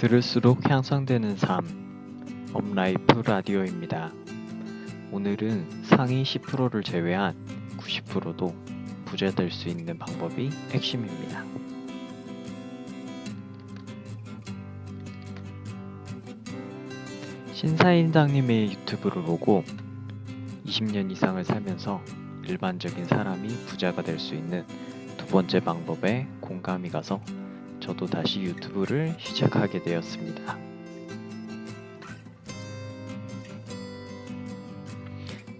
들을수록 향상되는 삶 업라이프 라디오입니다. 오늘은 상위 10%를 제외한 90%도 부자 될수 있는 방법이 핵심입니다. 신사임당님의 유튜브를 보고 20년 이상을 살면서 일반적인 사람이 부자가 될 수 있는 두 번째 방법에 공감이 가서 저도 다시 유튜브를 시작하게 되었습니다.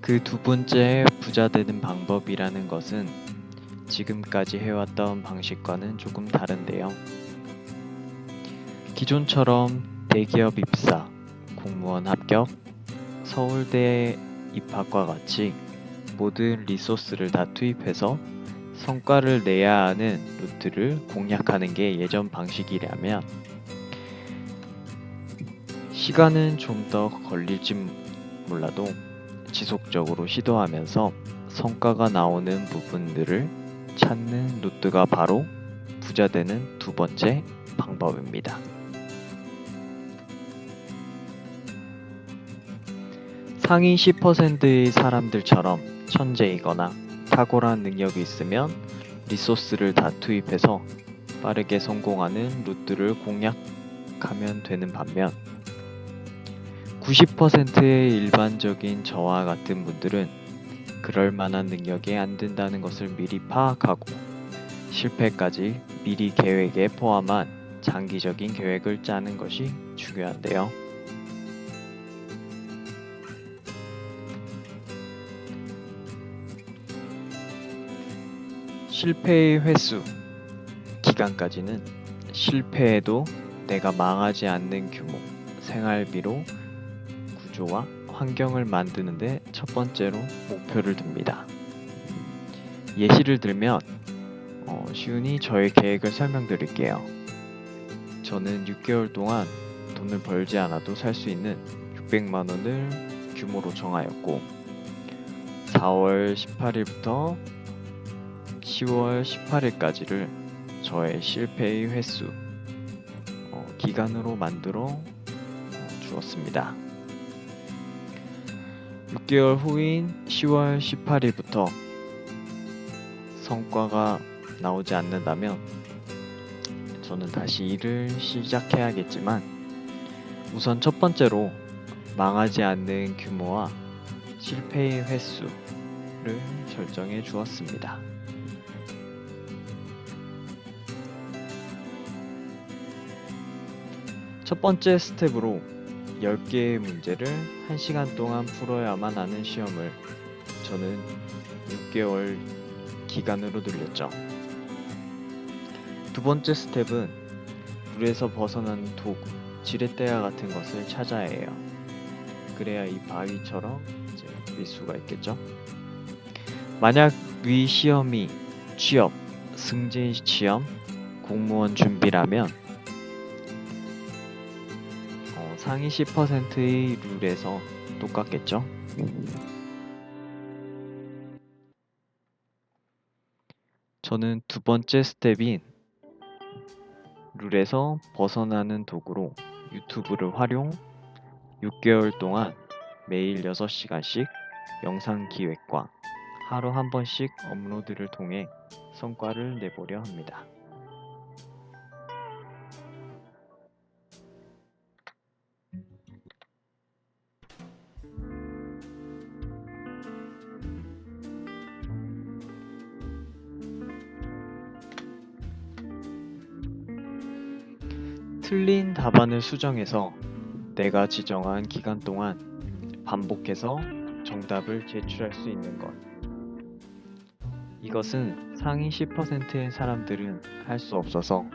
그 두 번째 부자 되는 방법이라는 것은 지금까지 해왔던 방식과는 조금 다른데요. 기존처럼 대기업 입사, 공무원 합격, 서울대 입학과 같이 모든 리소스를 다 투입해서 성과를 내야 하는 루트를 공략하는 게 예전 방식이라면 시간은 좀 더 걸릴진 몰라도 지속적으로 시도하면서 성과가 나오는 부분들을 찾는 루트가 바로 부자 되는 두 번째 방법입니다. 상위 10%의 사람들처럼 천재이거나 탁월한 능력이 있으면 리소스를 다 투입해서 빠르게 성공하는 루트를 공략하면 되는 반면 90%의 일반적인 저와 같은 분들은 그럴 만한 능력이 안 된다는 것을 미리 파악하고 실패까지 미리 계획에 포함한 장기적인 계획을 짜는 것이 중요한데요. 실패의 횟수, 기간까지는 실패해도 내가 망하지 않는 규모, 생활비로 구조와 환경을 만드는데 첫 번째로 목표를 둡니다. 예시를 들면 어, 쉬우니 저의 계획을 설명드릴게요. 저는 6개월 동안 돈을 벌지 않아도 살 수 있는 600만 원을 규모로 정하였고 4월 18일부터 10월 18일까지를 저의 실패의 횟수 어, 기간으로 만들어 어, 주었습니다. 6개월 후인 10월 18일부터 성과가 나오지 않는다면 저는 다시 일을 시작해야겠지만 우선 첫 번째로 망하지 않는 규모와 실패의 횟수를 설정해 주었습니다. 첫 번째 스텝으로 10개의 문제를 1시간 동안 풀어야만 하는 시험을 저는 6개월 기간으로 늘렸죠. 두 번째 스텝은 물에서 벗어난 도구, 지렛대와 같은 것을 찾아야 해요. 그래야 이 바위처럼 이제 밀 수가 있겠죠. 만약 위 시험이 취업, 승진 시험, 공무원 준비라면 어, 상위 10%의 룰에서 똑같겠죠. 저는 두 번째 스텝인 룰에서 벗어나는 도구로 유튜브를 활용 6개월 동안 매일 6시간씩 영상 기획과 하루 한 번씩 업로드를 통해 성과를 내보려 합니다. 답안을 수정해서 내가 지정한 기간 동안 반복해서 정답을 제출할 수 있는 것. 이것은 상위 10%의 사람들은 할 수 없어서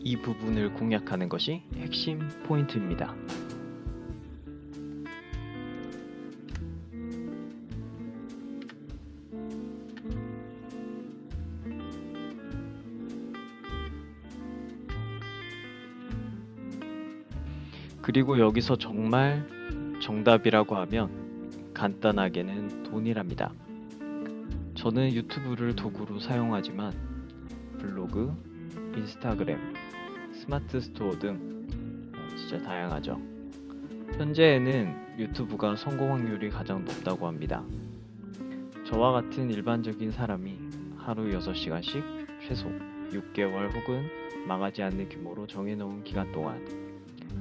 이 부분을 공략하는 것이 핵심 포인트입니다. 그리고 여기서 정말 정답이라고 하면 간단하게는 돈이랍니다. 저는 유튜브를 도구로 사용하지만 블로그, 인스타그램, 스마트 스토어 등 어, 진짜 다양하죠. 현재에는 유튜브가 성공 확률이 가장 높다고 합니다. 저와 같은 일반적인 사람이 하루 6시간씩 최소 6개월 혹은 망하지 않는 규모로 정해놓은 기간 동안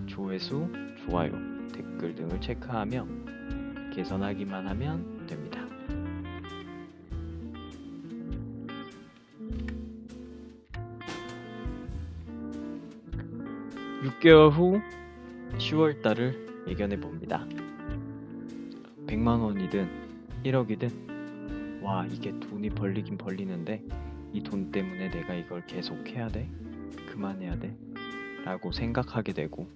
조회수, 좋아요, 댓글 등을 체크하며 개선하기만 하면 됩니다. 6개월 후 10월 달을 예견해 봅니다. 100만 원이든 1억이든 와 이게 돈이 벌리긴 벌리는데 이 돈 때문에 내가 이걸 계속 해야 돼? 그만해야 돼? 라고 생각하게 되고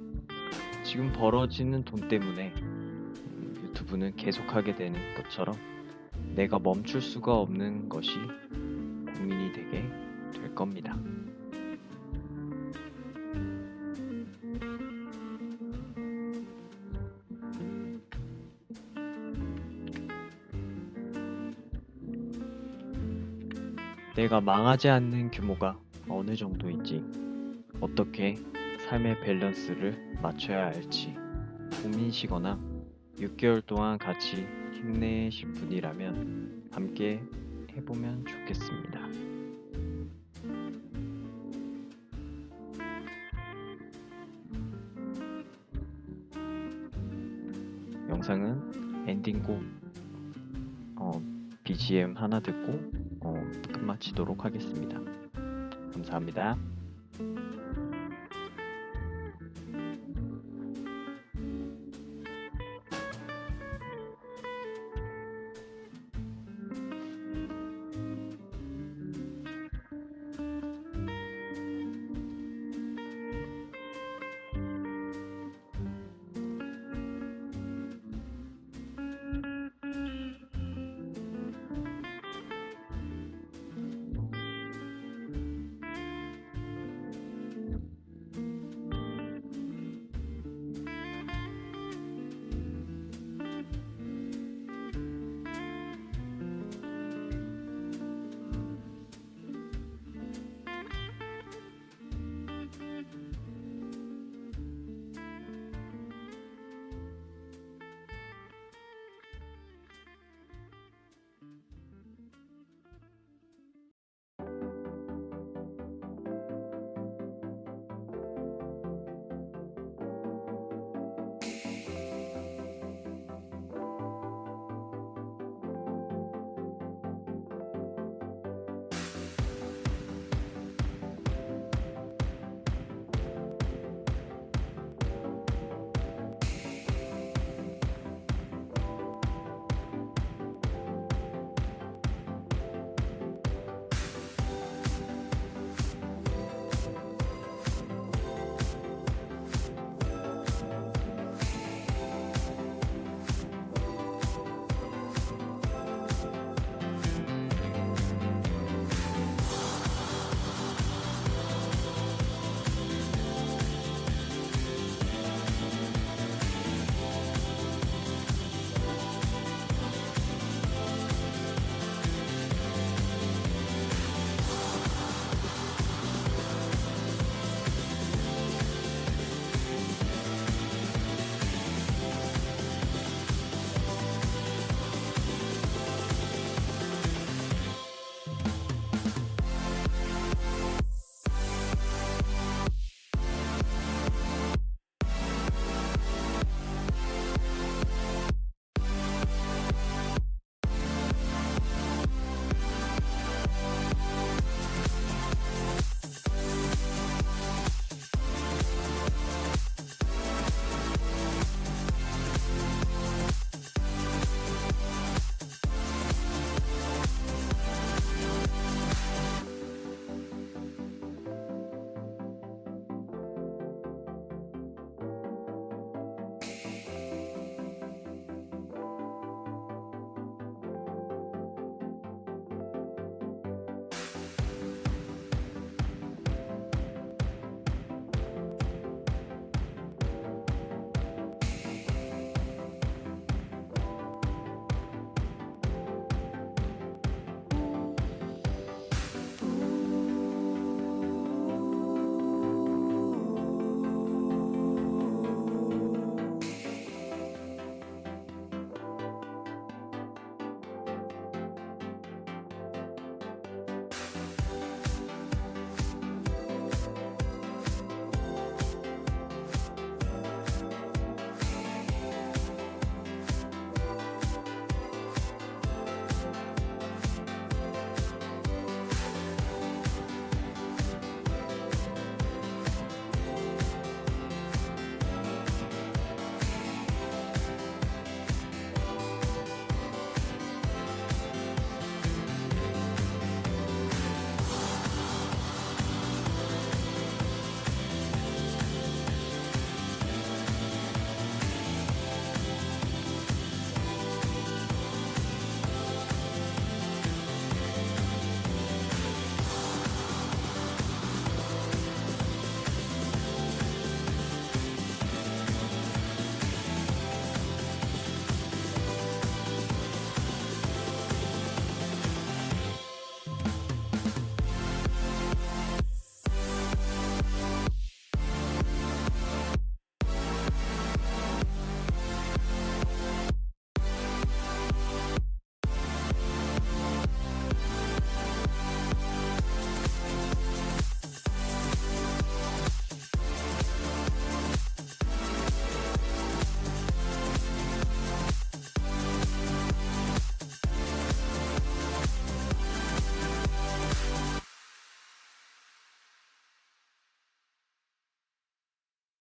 지금 벌어지는 돈 때문에 음, 유튜브는 계속하게 되는 것처럼 내가 멈출 수가 없는 것이 고민이 되게 될 겁니다. 내가 망하지 않는 규모가 어느 정도인지, 어떻게 삶의 밸런스를 맞춰야 할지 고민이시거나 6개월 동안 같이 힘내실 분이라면 함께 해보면 좋겠습니다. 영상은 엔딩곡 어, BGM 하나 듣고 어, 끝마치도록 하겠습니다. 감사합니다.